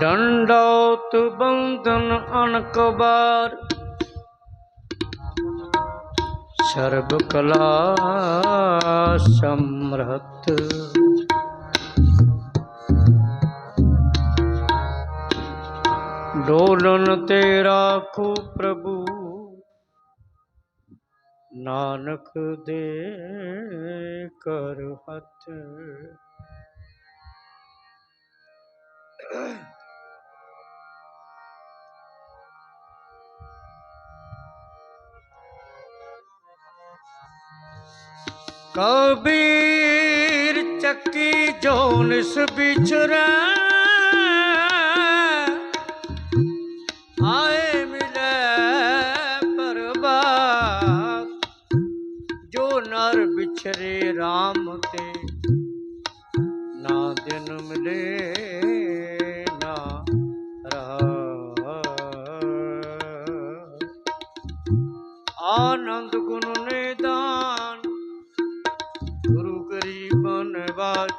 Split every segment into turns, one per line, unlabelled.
ਡੰਡੌਤ ਬੰਧਨ ਅਨਕ ਬਾਰ। ਸਰਬ ਕਲਾ ਸਮਰਥ। ਡੋਲਨ ਤੇ ਰਾਖੋ ਪ੍ਰਭੂ। ਨਾਨਕ ਦੇ ਕਰ ਹੱਥ। ਕਬੀਰ ਚੱਕੀ ਜੋਨਿਸ ਵਿਚਰੈ ਆਏ ਮਿਲੇ ਪਰਬਾਤ ਜੋ ਨਰ ਵਿਛਰੇ RAM ਤੇ, ਨਾ ਦਿਨ ਮਿਲੇ ਗਰੀਬਨ ਬਾਜ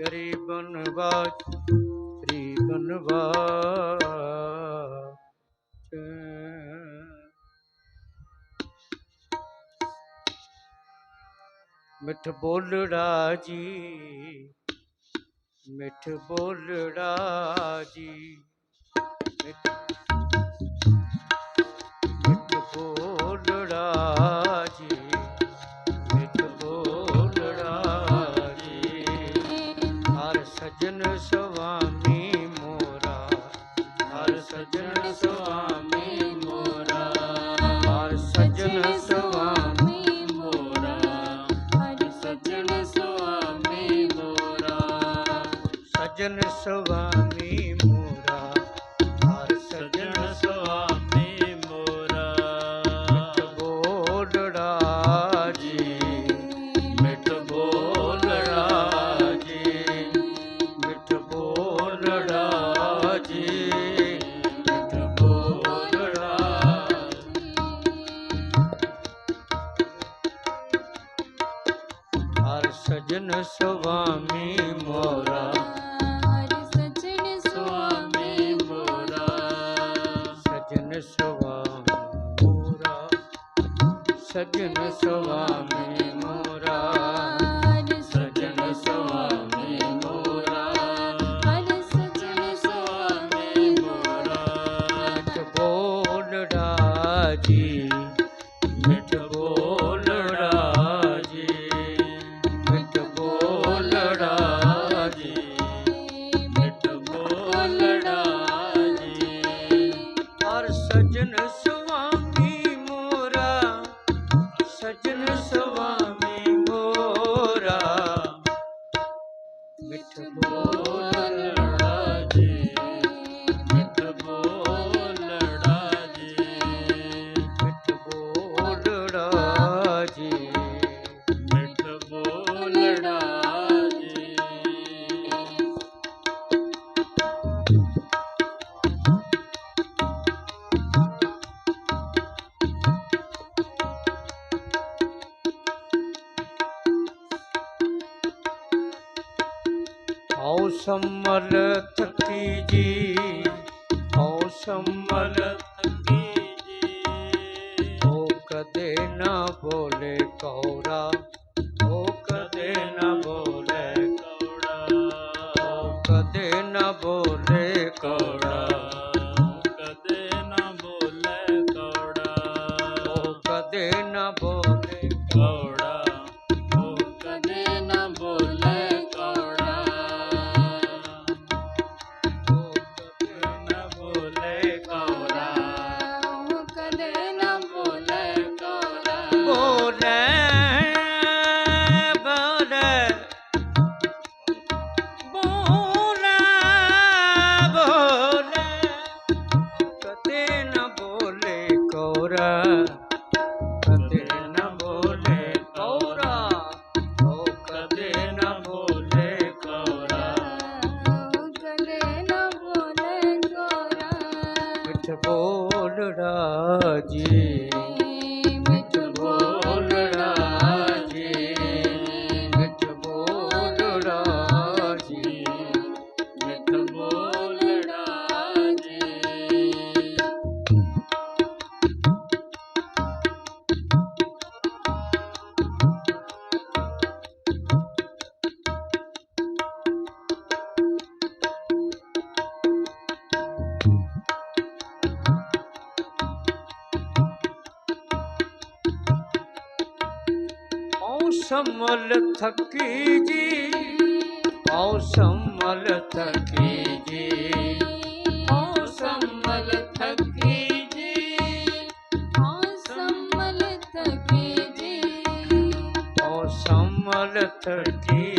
ਗਰੀਬਨ ਬਾਜ ਗਰੀਬਨ ਮਿੱਠ ਬੋਲੜਾ ਜੀ ਮਿੱਠ ਬੋਲੜਾ ਜੀ ਮਿੱਠ ਸਜਣ ਸੁਆਮੀ ਮੋਰਾ। ਹਰ ਸਜਣ ਸੁਆਮੀ ਮੋਰਾ। ਮਿੱਠ ਬੋਲੜਾ ਜੀ
ਮਿੱਠ ਬੋਲੜਾ
ਜੀ ਮਿੱਠ ਬੋਲੜਾ ਜੀ
ਬੋਲੜਾ
ਹਰ ਸਜਣ ਸੁਆਮੀ ਮੋਰਾ।
ਸਜਣ ਸੁਆਮੀ ਮੋਰਾ ਹਰਿ ਸਜਣ ਸੁਆਮੀ ਮੋਰਾ ਹਰਿ ਸਜਣ ਸੁਆਮੀ ਮੋਰਾ
ਮਿੱਠ ਮਿੱਠ ਆਓ ਸੰਮਲ ਥਕੀ ਜੀ? ਆਓ ਸੰਮਲ
ਕੀ ਜੀ?
ਉਹ ਕਦੇ ਨਾ ਬੋਲੇ
ਕੌੜਾ।
ਉਹ ਕਦੇ ਨਾ ਬੋਲੇ ਕੌੜਾ। ਉਹ ਕਦੇ ਨਾ ਬੋਲੇ
ਕੌੜਾ। ਕਦੇ ਨਾ ਬੋਲੇ ਕੌੜਾ।
ਉਹ ਕਦੇ
ਨਾ ਬੋਲੇ ਕੌੜਾ।
संभल थकी गे ओ
संभल थकी जी
थके संभल थकी जी
ओ समल थके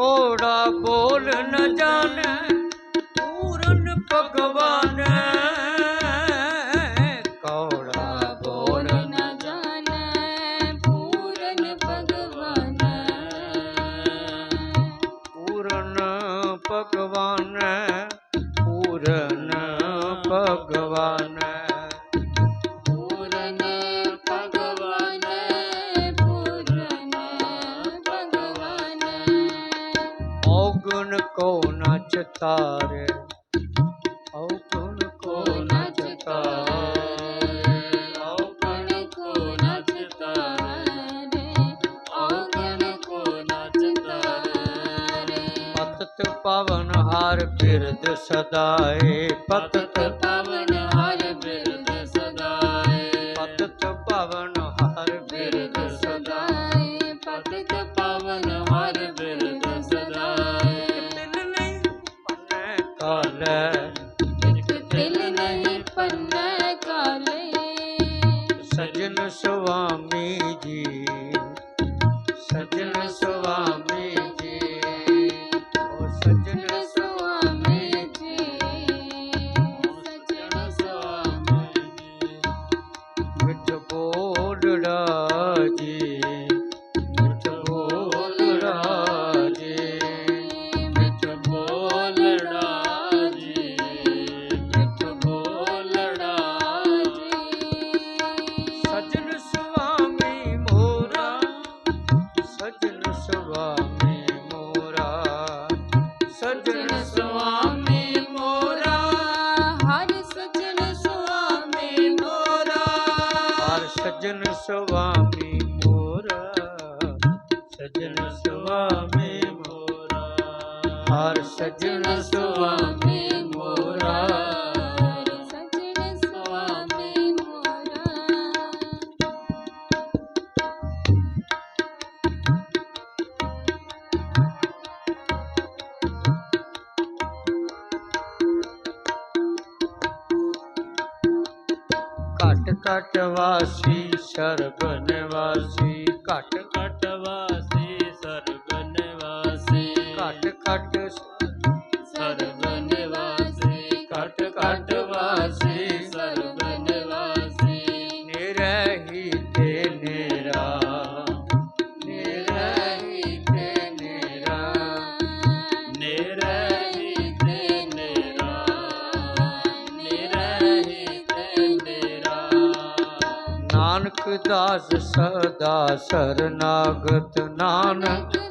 ਕੋੜਾ ਬੋਲ ਨ ਜਾਣੈ ਪੂਰਨ ਭਗਵਾਨ। ਕੋੜਾ ਬੋਲ ਨ ਭਗਵਾਨ। ਪੂਰਨ ਭਗਵਾਨ
ਪੂਰਨ ਭਗਵਾਨ।
ਜਤਾਰੇ ਔ
ਕਣ ਕੋ ਨ ਜਤਾਰੇ ਪਵਨ ਹਾਰ ਫਿਰਦ ਸਦਾਏ। ਪਤਤ
ਪਵਨ
মাঝে ਹਰ ਸਜਣ ਸੁਆਮੀ ਮੋਰਾ ਵਾਸੀ ਸਰਬ ਨਿਵਾਸੀ ਘਟ ਨਾਨਕ ਦਾਸ ਸਦਾ ਸਰਨਾਗਤ ਨਾਨਕ